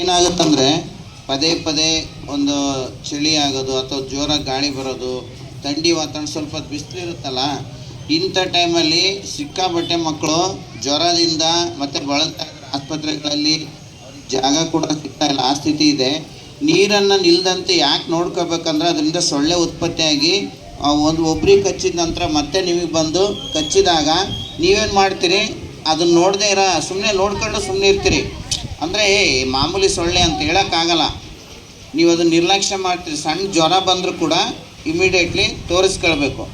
ಏನಾಗುತ್ತಂದ್ರೆ ಪದೇ ಪದೇ ಒಂದು ಚಳಿ ಆಗೋದು ಅಥವಾ ಜೋರಾಗಿ ಗಾಳಿ ಬರೋದು, ಥಂಡಿ ವಾತಾವರಣ ಸ್ವಲ್ಪ ಬಿಸಿಲಿರುತ್ತಲ್ಲ ಇಂಥ ಟೈಮಲ್ಲಿ ಸಿಕ್ಕಾಬಟ್ಟೆ ಮಕ್ಕಳು ಜ್ವರದಿಂದ ಮತ್ತೆ ಬಳಲ್ತಾ ಇದ್ದಾರೆ. ಆಸ್ಪತ್ರೆಗಳಲ್ಲಿ ಜಾಗ ಕೂಡ ಸಿಗ್ತಾ ಇಲ್ಲ, ಆ ಸ್ಥಿತಿ ಇದೆ. ನೀರನ್ನು ನಿಲ್ದಂತೆ ಯಾಕೆ ನೋಡ್ಕೋಬೇಕಂದ್ರೆ ಅದರಿಂದ ಸೊಳ್ಳೆ ಉತ್ಪತ್ತಿಯಾಗಿ ಒಂದು ಒಬ್ರಿಗೆ ಕಚ್ಚಿದ ನಂತರ ಮತ್ತೆ ನಿಮಗೆ ಬಂದು ಕಚ್ಚಿದಾಗ ನೀವೇನು ಮಾಡ್ತೀರಿ? ಅದನ್ನ ನೋಡದೇ ಇರ ಸುಮ್ಮನೆ ನೋಡ್ಕೊಂಡು ಸುಮ್ಮನೆ ಇರ್ತೀರಿ. ಅಂದರೆ ಮಾಮೂಲಿ ಸೊಳ್ಳೆ ಅಂತ ಹೇಳೋಕ್ಕಾಗಲ್ಲ. ನೀವು ಅದನ್ನು ನಿರ್ಲಕ್ಷ್ಯ ಮಾಡ್ತೀರಿ, ಸಣ್ಣ ಜ್ವರ ಬಂದರೂ ಕೂಡ ಇಮಿಡಿಯೇಟ್ಲಿ ತೋರಿಸ್ಕೊಳ್ಬೇಕು.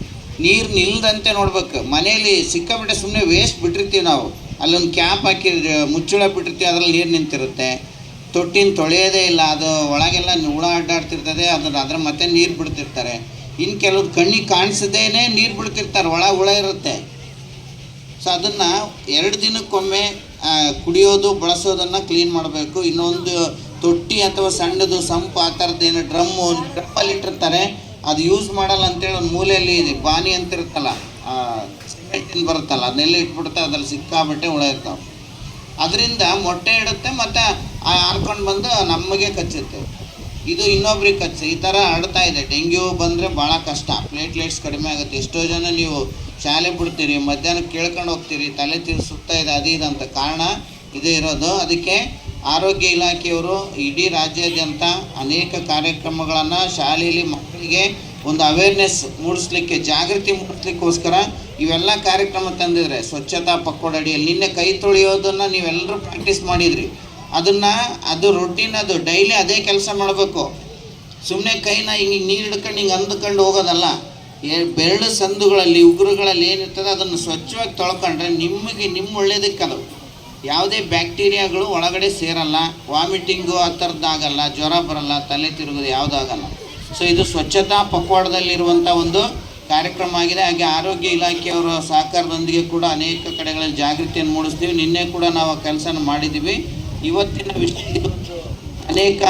ನೀರು ನಿಲ್ದಂತೆ ನೋಡ್ಬೇಕು. ಮನೇಲಿ ಸಿಕ್ಕಾಬಿಟ್ಟೆ ಸುಮ್ಮನೆ ವೇಸ್ಟ್ ಬಿಟ್ಟಿರ್ತೀವಿ ನಾವು. ಅಲ್ಲೊಂದು ಕ್ಯಾಪ್ ಹಾಕಿ, ಮುಚ್ಚಳ ಬಿಟ್ಟಿರ್ತೀವಿ, ಅದ್ರಲ್ಲಿ ನೀರು ನಿಂತಿರುತ್ತೆ. ತೊಟ್ಟಿನ ತೊಳೆಯೋದೇ ಇಲ್ಲ, ಅದು ಒಳಗೆಲ್ಲ ಹುಳ ಅಡ್ಡಾಡ್ತಿರ್ತದೆ ಅದನ್ನ ಅದ್ರ ಮತ್ತೆ ನೀರು ಬಿಡ್ತಿರ್ತಾರೆ. ಇನ್ನು ಕೆಲವ್ರು ಕಣ್ಣಿಗೆ ಕಾಣಿಸದೇನೆ ನೀರು ಬಿಡ್ತಿರ್ತಾರೆ ಒಳ ಹುಳ ಇರುತ್ತೆ. ಸೊ ಅದನ್ನು ಎರಡು ದಿನಕ್ಕೊಮ್ಮೆ ಕುಡಿಯೋದು, ಬಳಸೋದನ್ನು ಕ್ಲೀನ್ ಮಾಡಬೇಕು. ಇನ್ನೊಂದು ತೊಟ್ಟಿ ಅಥವಾ ಸಣ್ಣದು ಸಂಪು ಆ ಥರದ್ದು ಏನು ಡ್ರಮ್ಮು ಡ್ರಪ್ಪಲ್ಲಿ ಇಟ್ಟಿರ್ತಾರೆ. ಅದು ಯೂಸ್ ಮಾಡಲ್ಲ ಅಂತೇಳಿ ಒಂದು ಮೂಲೆಯಲ್ಲಿ ಇದೆ. ಬಾನಿ ಅಂತ ಇರುತ್ತಲ್ಲ ಸಿಮೆಂಟಿನ ಬರುತ್ತಲ್ಲ, ಅದನ್ನೆಲ್ಲ ಇಟ್ಬಿಡ್ತಾ ಅದ್ರಲ್ಲಿ ಸಿಕ್ಕಾಬಟ್ಟೆ ಹುಳ ಇರ್ತಾವೆ. ಅದರಿಂದ ಮೊಟ್ಟೆ ಇಡುತ್ತೆ, ಮತ್ತು ಹಾರ್ಕೊಂಡು ಬಂದು ನಮಗೆ ಕಚ್ಚುತ್ತೆ. ಇದು ಇನ್ನೊಬ್ರಿಗೆ ಕಚ್ಚು ಈ ಥರ ಆಡ್ತಾ ಇದೆ. ಡೆಂಗ್ಯೂ ಬಂದರೆ ಭಾಳ ಕಷ್ಟ. ಪ್ಲೇಟ್ಲೆಟ್ಸ್ ಕಡಿಮೆ ಆಗುತ್ತೆ. ಎಷ್ಟೋ ಜನ ನೀವು ಶಾಲೆ ಬಿಡ್ತೀರಿ, ಮಧ್ಯಾಹ್ನ ಕೇಳ್ಕೊಂಡು ಹೋಗ್ತೀರಿ, ತಲೆ ತಿರು ಸುತ್ತ ಇದೆ, ಅದು ಇದಂತ ಕಾರಣ ಇದು ಇರೋದು. ಅದಕ್ಕೆ ಆರೋಗ್ಯ ಇಲಾಖೆಯವರು ಇಡೀ ರಾಜ್ಯಾದ್ಯಂತ ಅನೇಕ ಕಾರ್ಯಕ್ರಮಗಳನ್ನು ಶಾಲೆಯಲ್ಲಿ ಮಕ್ಕಳಿಗೆ ಒಂದು ಅವೇರ್ನೆಸ್ ಮೂಡಿಸ್ಲಿಕ್ಕೆ, ಜಾಗೃತಿ ಮೂಡಿಸ್ಲಿಕ್ಕೋಸ್ಕರ ಇವೆಲ್ಲ ಕಾರ್ಯಕ್ರಮ ತಂದಿದ್ರೆ. ಸ್ವಚ್ಛತಾ ಪಕ್ಕೋಡಡಿಯಲ್ಲಿ ನಿನ್ನೆ ಕೈ ತೊಳೆಯೋದನ್ನು ನೀವೆಲ್ಲರೂ ಪ್ರಾಕ್ಟೀಸ್ ಮಾಡಿದ್ರಿ. ಅದನ್ನು, ಅದು ರೊಟೀನ್ ಅದು ಡೈಲಿ ಅದೇ ಕೆಲಸ ಮಾಡಬೇಕು. ಸುಮ್ಮನೆ ಕೈನ ಹಿಂಗೆ ನೀರು ಹಿಡ್ಕೊಂಡು ಹಿಂಗೆ ಅಂದ್ಕೊಂಡು ಹೋಗೋದಲ್ಲ. ಏ, ಬೆರಳು ಸಂದುಗಳಲ್ಲಿ, ಉಗುರುಗಳಲ್ಲಿ ಏನಿರ್ತದೆ ಅದನ್ನು ಸ್ವಚ್ಛವಾಗಿ ತೊಳ್ಕೊಂಡ್ರೆ ನಿಮಗೆ ನಿಮ್ಮ ಒಳ್ಳೇದಕ್ಕೆ ಅದು. ಯಾವುದೇ ಬ್ಯಾಕ್ಟೀರಿಯಾಗಳು ಒಳಗಡೆ ಸೇರಲ್ಲ. ವಾಮಿಟಿಂಗು ಆ ಥರದ್ದಾಗಲ್ಲ, ಜ್ವರ ಬರಲ್ಲ, ತಲೆ ತಿರುಗೋದು ಯಾವುದಾಗಲ್ಲ ಸೊ ಇದು ಸ್ವಚ್ಛತಾ ಪಕ್ವಾಡದಲ್ಲಿರುವಂಥ ಒಂದು ಕಾರ್ಯಕ್ರಮ ಆಗಿದೆ. ಹಾಗೆ ಆರೋಗ್ಯ ಇಲಾಖೆಯವರ ಸಹಕಾರದೊಂದಿಗೆ ಕೂಡ ಅನೇಕ ಕಡೆಗಳಲ್ಲಿ ಜಾಗೃತಿಯನ್ನು ಮೂಡಿಸ್ತೀವಿ. ನಿನ್ನೆ ಕೂಡ ನಾವು ಕೆಲಸನ ಮಾಡಿದ್ದೀವಿ. ಇವತ್ತಿನ ವಿಷಯ ಇವತ್ತು ಅನೇಕ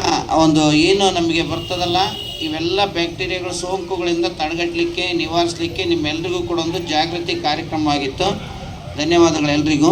ಒಂದು ಏನು ನಮಗೆ ಬರ್ತದಲ್ಲ, ಇವೆಲ್ಲ ಬ್ಯಾಕ್ಟೀರಿಯಾಗಳು ಸೋಂಕುಗಳಿಂದ ತಡೆಗಟ್ಟಲಿಕ್ಕೆ, ನಿವಾರಿಸಲಿಕ್ಕೆ ನಿಮ್ಮೆಲ್ರಿಗೂ ಕೂಡ ಒಂದು ಜಾಗೃತಿ ಕಾರ್ಯಕ್ರಮ ಆಗಿತ್ತು. ಧನ್ಯವಾದಗಳು ಎಲ್ರಿಗೂ.